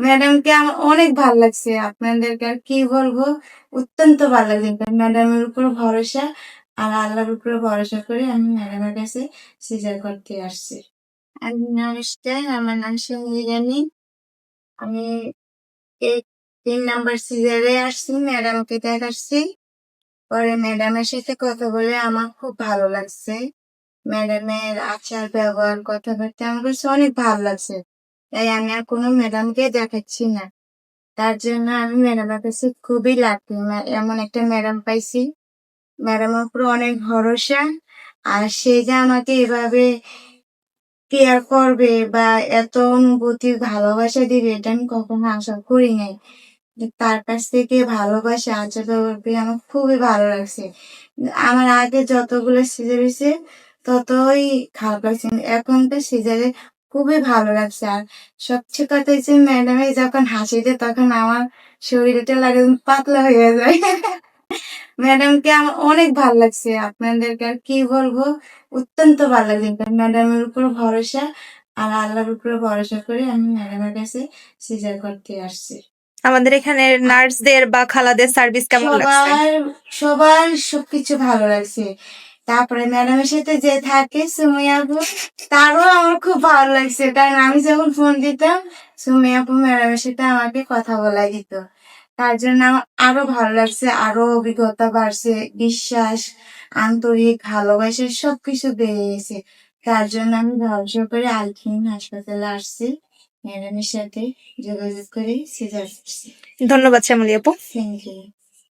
ম্যাডামকে আমার অনেক ভালো লাগছে। আপনাদেরকে আর কি বলব? অত্যন্ত ভালো লাগছে। ম্যাডামের উপর ভরসা আর আল্লাহর উপর ভরসা করে আমি ম্যাডামের কাছে সিজার করতে আসছি। আমি নমস্কার, আমার নাম সঙ্গী জানি আমি তিন নাম্বার সিজারে আসছি, ম্যাডামকে দেখাচ্ছি। পরে ম্যাডামের সাথে কথা বলে আমার খুব ভালো লাগছে। ম্যাডামের আচার ব্যবহার কথাবার্তা আমার কাছে অনেক ভালো লাগছে। তাই আমি আর কোনো ম্যাডামকে দেখাচ্ছি না। তার জন্য আমি ম্যাডামের কাছে খুবই লাকি। এমন একটা ম্যাডাম পাইছি। ম্যাডামের উপর অনেক ভরসা, আর সে যে আমাকে এভাবে কেয়ার করবে বা এত অনুভূতি, ভালোবাসা দিবে, এটা আমি কখনো আশা করি নাই। তার কাছ থেকে ভালোবাসা আচার করবে আমার খুবই ভালো লাগছে। আমার আগে যতগুলো সিজার হয়েছে, ততই খারাপ লাগছে। এখনকার সিজারে খুবই ভালো লাগছে। আর সবচেয়ে কথা হচ্ছে ম্যাডামে যখন হাসি দেয় তখন আমার শরীরটা লাগে পাতলা হয়ে যায়। ম্যাডামকে আমার অনেক ভালো লাগছে। আপনাদেরকে আর কি বলব? অত্যন্ত ভালো লাগছে। ম্যাডামের উপর ভরসা আর আল্লাহর উপর ভরসা করে আমি ম্যাডামের কাছে সিজার করতে আসছি। আমাদের এখানে নার্সদের বা খালাদের সার্ভিস কেমন লাগছে? সবার সবার সবকিছু ভালো লাগছে। তারপরে ম্যাডামের সাথে যে থাকে সুমি আপু তারও আমার খুব ভালো লাগছে। কারণ আমি যখন ফোন দিতাম সুমি আপু ম্যাডামের সাথে আমাকে কথা বলা দিত। তার জন্য আমার আরও ভালো লাগছে আরও অভিজ্ঞতা বাড়ছে বিশ্বাস আন্তরিক ভালোবাসা সবকিছু বেড়ে গেছে। তার জন্য আমি ভরসা করে আলখিন হাসপাতালে আসছি। ম্যাডামের সাথে যোগাযোগ করে সিজার ধন্যবাদ শ্যামলী আপু। Thank you